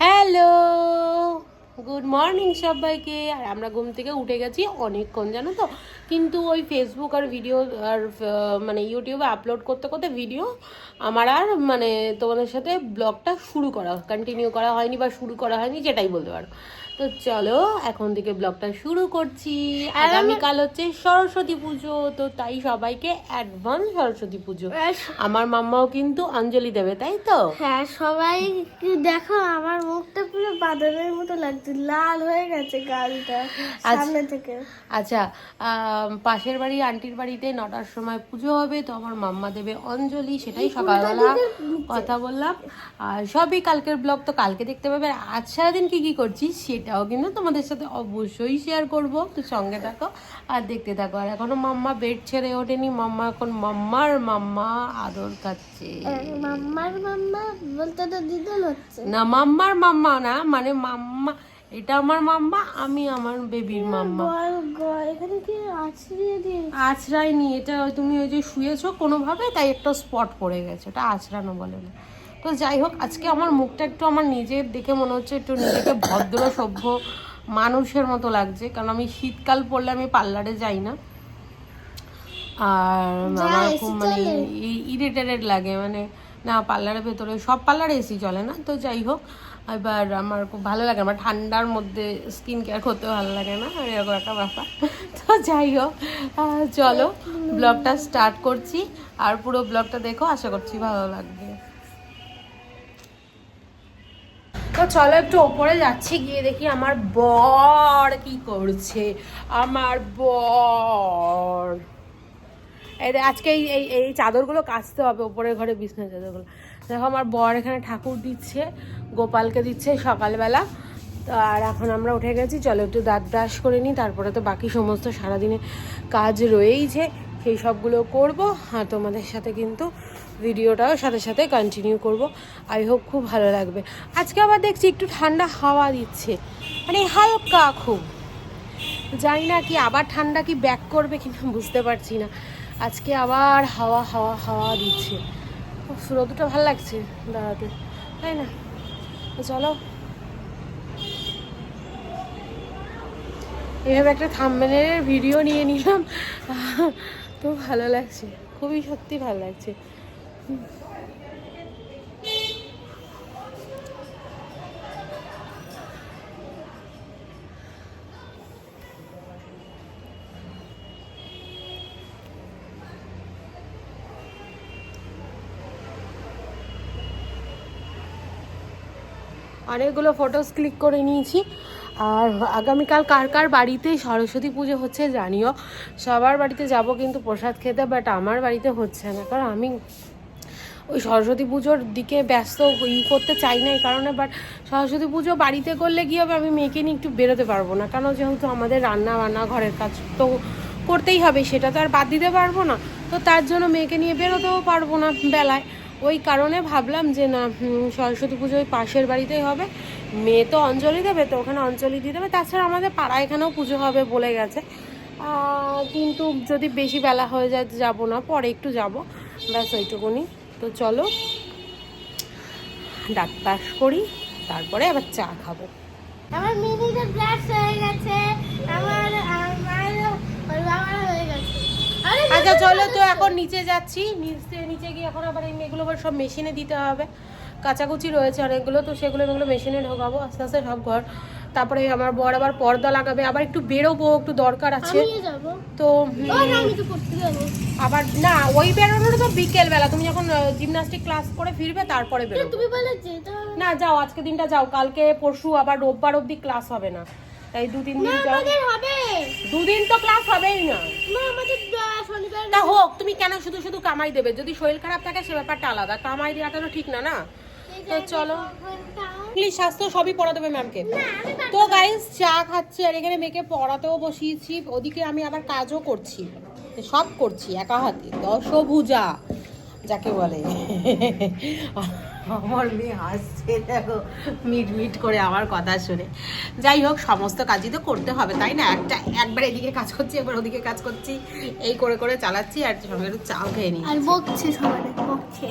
Hello. Good morning সবাইকে। আর আমরা ঘুম থেকে উঠে গেছি অনেকক্ষণ, জানো তো? কিন্তু ওই ফেসবুক আর ভিডিও আর মানে ইউটিউবে আপলোড করতে করতে ভিডিও আমার আর মানে তোমাদের সাথে ব্লগটা শুরু করা কন্টিনিউ করা হয়নি বা শুরু করা হয়নি, যেটাই বলতে পারো। তো চলো এখন থেকে ব্লগটা শুরু করছি। আগামীকাল হচ্ছে সরস্বতী পুজো তো তাই সবাইকে অ্যাডভান্স সরস্বতী পুজো। আমার মাম্মাও কিন্তু অঞ্জলি দেবে তাই তো? হ্যাঁ সবাই দেখো আমার মুখটা পুরো বাদরের মতো লাগছে লাল হয়ে গেছে গালটা সামনে থেকে। আচ্ছা পাশের বাড়ি আন্টির বাড়িতে নটার সময় পুজো হবে তো আমার মাম্মা দেবে অঞ্জলি সেটাই সকালবেলা কথা বললাম। আর সবই কালকের ব্লগ তো কালকে দেখতে পাবে। আর আজ সারাদিন কি কি করছি সেটাও কিন্তু তোমাদের সাথে অবশ্যই শেয়ার করব তো সঙ্গে থাকো আর দেখতে থাকো। আর এখনও মাম্মা বেড ছেড়ে ওঠেনি মাম্মা এখন মাম্মার মাম্মা আদর খাচ্ছে। মাম্মার মাম্মা বলতে তো দিদুন হচ্ছে। না মাম্মার মাম্মা না মানে মাম্মা এটা আমার মাম্মা আমি আমার বেবির মাম্মা। এখানে কি আছড়িয়ে দিয়ে আছড়ায়নি এটা তুমি ওই যে শুয়েছো কোনোভাবে তাই একটা স্পট পড়ে গেছে ওটা আছড়ানো বলে না। তো যাই হোক আজকে আমার মুখটা একটু আমার নিজের দেখে মনে হচ্ছে একটু নিজেকে ভদ্র সভ্য মানুষের মতো লাগছে। কারণ আমি শীতকাল পড়লে আমি পার্লারে যাই না। আর আমার খুব মানে ইরিটেটেড লাগে। মানে না পার্লারের ভেতরে সব পার্লারে এসি চলে না। তো যাই হোক এবার আমার খুব ভালো লাগে আমার ঠান্ডার মধ্যে স্কিন কেয়ার করতে ভালো লাগে না। এরকম একটা ব্যাপার। তো যাই হোক চলো ব্লগটা স্টার্ট করছি। আর পুরো ব্লগটা দেখো আশা করছি ভালো লাগবে। তো চলো একটু ওপরে যাচ্ছি, গিয়ে দেখি আমার বর কি করছে। আমার বর। আজকে এই এই এই চাদরগুলো কাচতে হবে, ওপরের ঘরে বিছনা চাদরগুলো। দেখো আমার বর এখানে ঠাকুর দিচ্ছে, গোপালকে দিচ্ছে সকালবেলা। তো আর এখন আমরা উঠে গেছি, চলো একটু দাঁত ব্রাশ করে নিই, তারপরে তো বাকি সমস্ত সারাদিনে কাজ রয়েইছে, সেই সবগুলো করব। আর তোমাদের সাথে কিন্তু ভিডিওটাও সাথে সাথে কন্টিনিউ করব। আই হোপ খুব ভালো লাগবে। আজকে আবার দেখছি একটু ঠান্ডা হাওয়া দিচ্ছে। মানে হালকা খুব। জানি না কি আবার ঠান্ডা কি ব্যাক করবে কিনা বুঝতে পারছি না। আজকে আবার হাওয়া হাওয়া হাওয়া দিচ্ছে। রোদটা ভালো লাগছে দাঁড়াতে। তাই না? চলো। এভাবে একটা থাম্বেলের ভিডিও নিয়ে নিলাম। তো ভালো লাগছে। খুবই সত্যি ভালো লাগছে। অনেকগুলো ফটোস ক্লিক করে নিয়েছি। আর আগামীকাল কার কার বাড়িতে সরস্বতী পুজো হচ্ছে জানিও। সবার বাড়িতে যাব কিন্তু প্রসাদ খেতে বাট আমার বাড়িতে হচ্ছে না। কারণ আমি ওই সরস্বতী পুজোর দিকে ব্যস্ত ই করতে চাই না এই কারণে বাট সরস্বতী পুজো বাড়িতে করলে কী হবে? আমি মেয়েকে নিয়ে একটু বেরোতে পারব না। কারণ যেহেতু আমাদের রান্না বান্না, ঘরের কাজ তো করতেই হবে, সেটা তো আর বাদ দিতে পারব না। তো তার জন্য মেয়েকে নিয়ে বেরোতেও পারব না বেলায়। ওই কারণে ভাবলাম যে না সরস্বতী পুজো ওই পাশের বাড়িতেই হবে। মেয়ে তো অঞ্জলি দেবে, তো ওখানে অঞ্জলি দিয়ে দেবে। তাছাড়া আমাদের পাড়া এখানেও পুজো হবে বলে গেছে। কিন্তু যদি বেশি বেলা হয়ে যায়, যাব না, পরে একটু যাব। ব্যাস, ওইটুকুনি। তো চলো দাঁত ব্রাশ করি তারপরে আবার চা খাব। আমার মিনিটা ব্লাশ হয়ে গেছে আমার আচ্ছা চলো তো এখন নিচে যাচ্ছি নিচে নিচে গিয়ে এখন আবার এই মেয়েগুলো আবার সব মেশিনে দিতে হবে। কাচাকুচি রয়েছে অনেকগুলো তো সেগুলো এগুলো মেশিনে ঢোকাবো আস্তে আস্তে সব ঘর তারপরে আমার বর আবার পর্দা লাগাবে আবার একটু বেরোবো একটু দরকার আছে। তো যাব। আবার না ওই বেরোনোটা তো বিকেল বেলা তুমি যখন জিমনাস্টিক ক্লাস করে ফিরবে তারপরে বেরোবে। তুমি বলে না যাও আজকে দিনটা যাও। কালকে পরশু আবার রোববার অবধি ক্লাস হবে না। তাই দুদিন দিন যাও। হবে। দুদিন তো ক্লাস হবেই না। হোক তুমি কেন শুধু শুধু কামাই দেবে? যদি শরীর খারাপ থাকে সে ব্যাপারটা আলাদা। কামাই দেওয়াটা তো ঠিক না না? তো চলো। ইংলিশ স্বাস্থ্য সবই পড়া দেবে ম্যামকে তো গাইস চা খাচ্ছি আর এখানে মেয়েকে পড়াতেও বসিয়েছি। ওদিকে আমি আবার কাজও করছি। সব করছি একা হাতে। দশভুজা যাকে বলে। আমার মেয়ে হাসছে দেখো মিট মিট করে আমার কথা শুনে। যাই হোক সমস্ত কাজই তো করতে হবে তাই না? একটা একবার এদিকে কাজ করছি একবার ওদিকে কাজ করছি। এই করে করে চালাচ্ছি আর সঙ্গে একটু চাও খেয়ে নিই আর বকছে সবাই বকছে।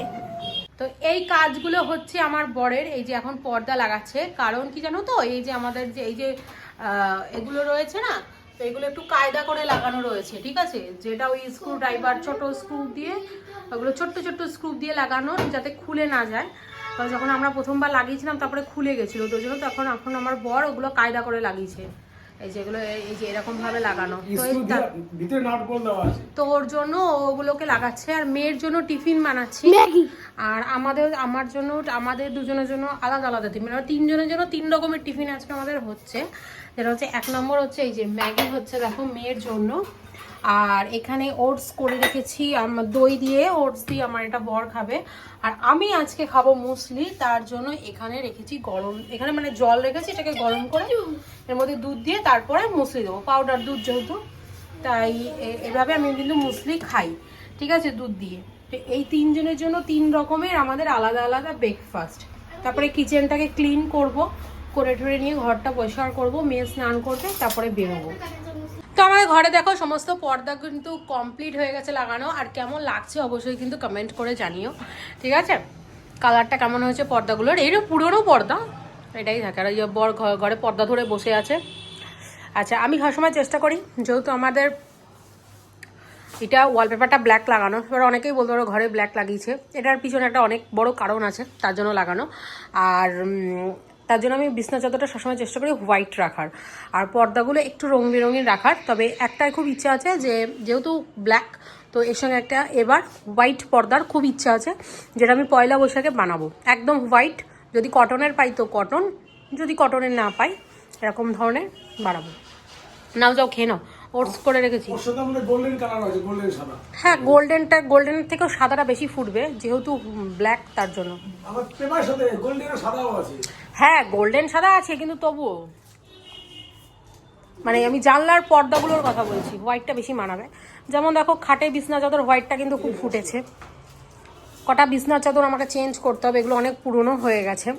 তো এই কাজগুলো হচ্ছে আমার বরের, এই যে এখন পর্দা লাগাচ্ছে। কারণ কি জানো তো, এই যে আমাদের যে, এই যে এগুলো রয়েছে না, তো এগুলো একটু কায়দা করে লাগানো রয়েছে, ঠিক আছে? যেটা ওই স্ক্রু ড্রাইভার ছোট স্ক্রু দিয়ে, ওগুলো ছোট্ট ছোট্ট স্ক্রু দিয়ে লাগানো যাতে খুলে না যায়। তো যখন আমরা প্রথমবার লাগিয়েছিলাম, তারপরে খুলে গেছিল। তো জন্য তখন, এখন আমার বর ওগুলো কায়দা করে লাগিয়েছে। এই যেগুলো এই- এই যে এরকম ভাবে লাগানো। ভিতরে নাট বল দেওয়া আছে। তো ওর জন্য ওগুলোকে লাগাচ্ছে আর মেয়ের জন্য টিফিন বানাচ্ছি। আর আমাদের আমার জন্য আমাদের দুজনের জন্য আলাদা আলাদা টিফিন। আর তিনজনের জন্য তিন রকমের টিফিন আজকে আমাদের হচ্ছে। যেটা হচ্ছে এক নম্বর হচ্ছে এই যে ম্যাগি হচ্ছে দেখো মেয়ের জন্য। আর এখানে ওটস করে রেখেছি দই দিয়ে, ওটস দিয়ে আমার এটা বর খাবে। আর আমি আজকে খাব মুসলি, তার জন্য এখানে রেখেছি গরম, এখানে মানে জল রেখেছি এটাকে গরম করে, এর মধ্যে দুধ দিয়ে তারপরে মুসলি দেবো পাউডার দুধ যেহেতু, তাই এভাবে আমি কিন্তু মুসলি খাই, ঠিক আছে, দুধ দিয়ে। তো এই তিনজনের জন্য তিন রকমের আমাদের আলাদা আলাদা ব্রেকফাস্ট তারপরে কিচেনটাকে ক্লিন করব, করে টরে নিয়ে ঘরটা পরিষ্কার করব, মেয়ে স্নান করবে, তারপরে বেরোবো। তো আমাদের ঘরে দেখো, সমস্ত পর্দা কিন্তু কমপ্লিট হয়ে গেছে লাগানো। আর কেমন লাগছে অবশ্যই কিন্তু কমেন্ট করে জানিও। ঠিক আছে? কালারটা কেমন হয়েছে পর্দাগুলোর? এইটা পুরনো পর্দা, এটাই থাকে। আর যে বর ঘরে পর্দা ধরে বসে আছে। আচ্ছা আমি সবসময় চেষ্টা করি, যেহেতু আমাদের এটা ওয়ালপেপারটা ব্ল্যাক লাগানো। এবার অনেকেই বলতে পারো ঘরে ব্ল্যাক লাগিয়েছে। এটার পিছনে একটা অনেক বড় কারণ আছে, তার জন্য লাগানো। আর তার জন্য আমি বিছনা চাদরটা সবসময় চেষ্টা করি হোয়াইট রাখার। আর পর্দাগুলো একটু রং বেরঙের রাখার। তবে একটাই খুব ইচ্ছা আছে যে যেহেতু ব্ল্যাক তো এর সঙ্গে একটা এবার হোয়াইট পর্দার খুব ইচ্ছা আছে যেটা আমি পয়লা বৈশাখে বানাবো। একদম হোয়াইট যদি কটনের পাই তো কটন যদি কটনের না পাই এরকম ধরনের বানাবো। নাও যাও খেয়ে নাও। ওটস করে রেখেছি। হ্যাঁ গোল্ডেনটা গোল্ডেনের থেকেও সাদাটা বেশি ফুটবে যেহেতু ব্ল্যাক তার জন্য। হ্যাঁ গোল্ডেন সাদা আছে, কিন্তু তবুও। মানে আমি জানলার পর্দাগুলোর কথা বলছি হোয়াইটটা বেশি মানাবে। যেমন দেখো, খাটে বিছনা চাদর হোয়াইটটা কিন্তু খুব ফুটেছে। কটা বিছনা চাদর আমাকে চেঞ্জ করতে হবে, এগুলো অনেক পুরনো হয়ে গেছে।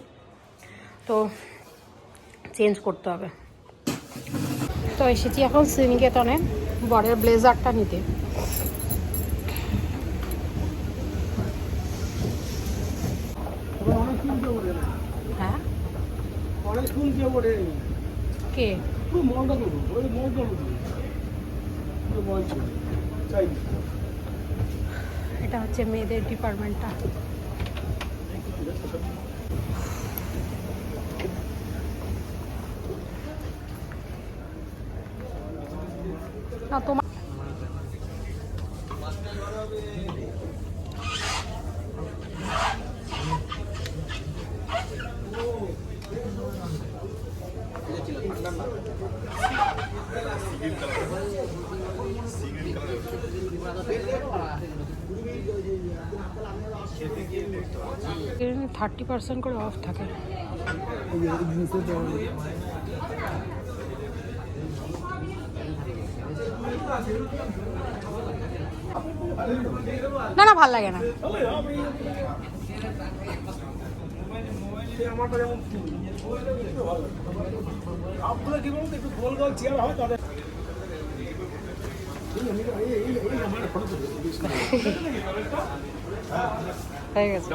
তো চেঞ্জ করতে হবে। তো এসেছি এখন শ্রীনিকেতনে বরের ব্লেজারটা নিতে ওখানে অনেক শুনতে ওঠে না হ্যাঁ অনেক শুনতে ওঠে কে পুরো মলটা করব ওই মলটা করব পুরো মল ছিল চাই এটা হচ্ছে মেয়েদের ডিপার্টমেন্টটা। না তোমার থার্টি পার্সেন্ট করে অফ থাকে। না না, ভালো লাগে না। বলুন একটু গোল গোল চেয়ার হয় তাদের এই, এই, এই, এই, এই, আমার ফটো তুলো। হয়ে গেছে।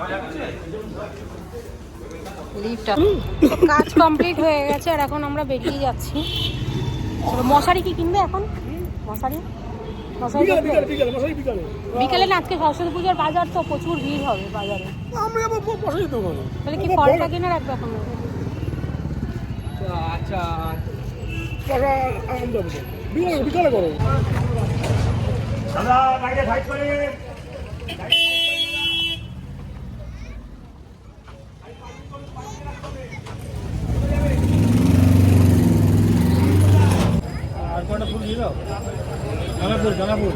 কাজ কমপ্লিট হয়ে গেছে আর এখন আমরা বেরিয়ে যাচ্ছি। মশারি কি কিনবে এখন? মশারি? মশারি বিকালে না আজকে সরস্বতী পুজোর বাজার তো প্রচুর ভিড় হবে বাজারে। আমি আবার বসাই তো তাহলে কি ফলটা কিনে রাখবে এখন? আচ্ছা হবে বিকালে বিকালে করো। দাদা বাইরে ফাইট করে। আর কটা ফুল দিয়ে গাঁদা ফুল গাঁদা ফুল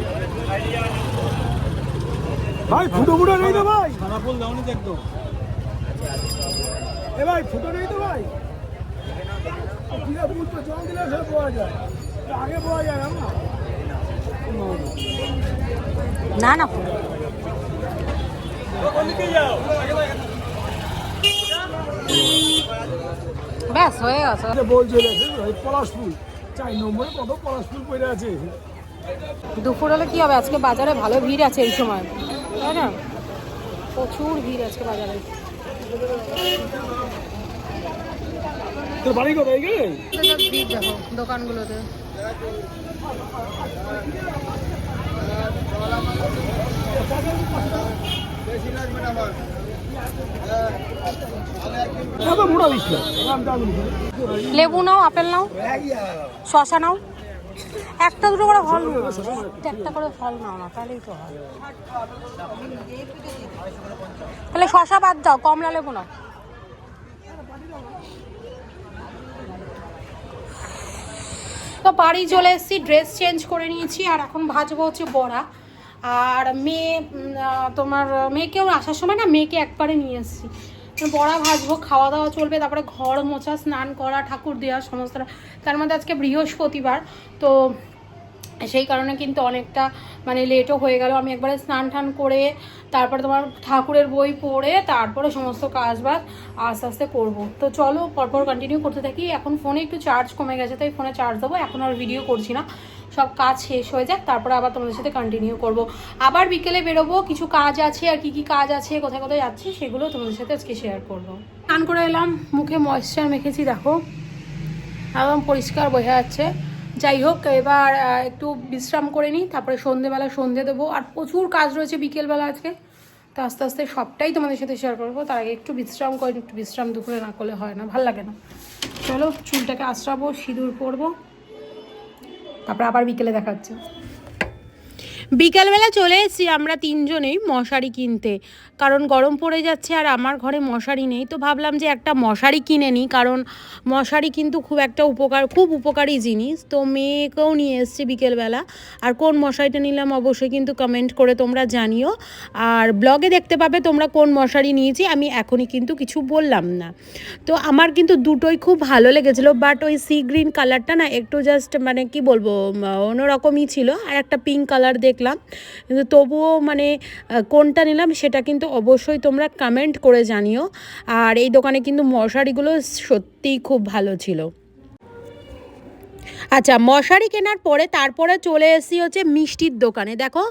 ভাই ফুটো ফুটো নেই তো ভাই। গাঁদা ফুল দাওনি তো একদম। এ ভাই ফুটো নেই তো ভাই। ফুল তো জল দিলে সব পাওয়া যায়। না না। ব্যাস হয়ে গেছে। যে বলছে ওই পলাশ ফুল চার নম্বরে কত পলাশ ফুল পড়ে আছে? দুপুর হলে কি হবে? আজকে বাজারে ভালো ভিড় আছে এই সময়। তাই না? প্রচুর ভিড় আজকে বাজারে। তোর বাড়ি কোথায় দেখো দোকানগুলোতে। লেবু নাও, আপেল নাও শশা নাও। একটা দুটো করে ফল একটা করে ফল নাও না, তাহলেই তো হয়। তাহলে শশা বাদ দাও, কমলা লেবু নাও। তো বাড়ি চলে এসেছি ড্রেস চেঞ্জ করে নিয়েছি, আর এখন ভাজবো হচ্ছে বড়া। আর মেয়ে তোমার, মেয়েকেও আসার সময় না মেয়েকে একবারে নিয়ে এসেছি। বড়া ভাজবো খাওয়া দাওয়া চলবে, তারপরে ঘর মোছা, স্নান করা, ঠাকুর দেওয়া সমস্ত তার মধ্যে আজকে বৃহস্পতিবার, তো সেই কারণে কিন্তু অনেকটা মানে লেটও হয়ে গেল। আমি একবারে স্নান টান করে তারপরে তোমার ঠাকুরের বই পড়ে তারপরে সমস্ত কাজ বাজ আস্তে আস্তে করব। তো চলো পরপর কন্টিনিউ করতে থাকি। এখন ফোনে একটু চার্জ কমে গেছে, তাই ফোনে চার্জ দেবো। এখন আর ভিডিও করছি না। সব কাজ শেষ হয়ে যাক, তারপরে আবার তোমাদের সাথে কন্টিনিউ করব। আবার বিকেলে বেরোবো। কিছু কাজ আছে আর কি কি কাজ আছে, কোথায় কোথায় যাচ্ছি সেগুলো তোমাদের সাথে আজকে শেয়ার করব। স্নান করে এলাম, মুখে ময়েশ্চার মেখেছি, দেখো। একদম পরিষ্কার বোঝা যাচ্ছে। যাই হোক এবার একটু বিশ্রাম করে নিই, তারপরে সন্ধেবেলা সন্ধে দেবো। আর প্রচুর কাজ রয়েছে বিকেলবেলা আজকে, তো আস্তে আস্তে সবটাই তোমাদের সাথে শেয়ার করব। তার আগে একটু বিশ্রাম করে একটু বিশ্রাম দুপুরে না করলে হয় না, ভালো লাগে না। চলো, চুলটাকে আশ্রাবো সিঁদুর পরবো, তারপরে আবার বিকেলে দেখা হচ্ছে। বিকালবেলা চলে এসেছি আমরা তিনজনেই মশারি কিনতে। কারণ গরম পড়ে যাচ্ছে আর আমার ঘরে মশারি নেই। তো ভাবলাম যে একটা মশারি কিনে নিই, কারণ মশারি কিন্তু খুব একটা উপকার, খুব উপকারী জিনিস। তো মেয়েকেও নিয়ে এসেছি বিকেলবেলা। আর কোন মশারিটা নিলাম অবশ্যই কিন্তু কমেন্ট করে তোমরা জানিও। আর ব্লগে দেখতে পাবে তোমরা কোন মশারি নিয়েছি, আমি এখনই কিন্তু কিছু বললাম না। তো আমার কিন্তু দুটোই খুব ভালো লেগেছিলো বাট ওই সি গ্রিন কালারটা না একটু জাস্ট মানে কি বলব অন্যরকমই ছিল। আর একটা পিঙ্ক কালার দেখলাম। কিন্তু তবুও মানে কোনটা নিলাম সেটা কিন্তু অবশ্যই তোমরা কমেন্ট করে জানিও। আর এই দোকানে কিন্তু মশারিগুলো সত্যিই খুব ভালো ছিল। আচ্ছা মশারি কেনার পরে তারপরে চলে এসেছি হচ্ছে মিষ্টির দোকানে। দেখো,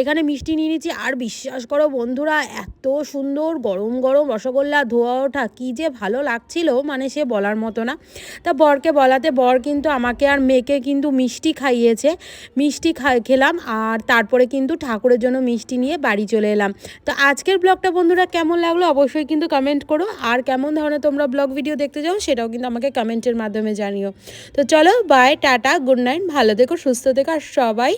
এখানে মিষ্টি নিয়ে নিয়েছি আর বিশ্বাস করো বন্ধুরা, এত সুন্দর গরম গরম রসগোল্লা, ধোয়া ওঠা, কী যে ভালো লাগছিল মানে সে বলার মতো না। তা বরকে বলাতে, বর কিন্তু আমাকে আর মেয়েকে কিন্তু মিষ্টি খাইয়েছে। মিষ্টি খাই, খেলাম আর তারপরে কিন্তু ঠাকুরের জন্য মিষ্টি নিয়ে বাড়ি চলে এলাম। তো আজকের ব্লগটা বন্ধুরা কেমন লাগল অবশ্যই কিন্তু কমেন্ট করো। আর কেমন ধরনের তোমরা ব্লগ ভিডিও দেখতে যাও সেটাও কিন্তু আমাকে কমেন্টের মাধ্যমে জানিও। তো চলো বাই টাটা গুড নাইট ভালো থেকো সুস্থ থেকো আর সবাই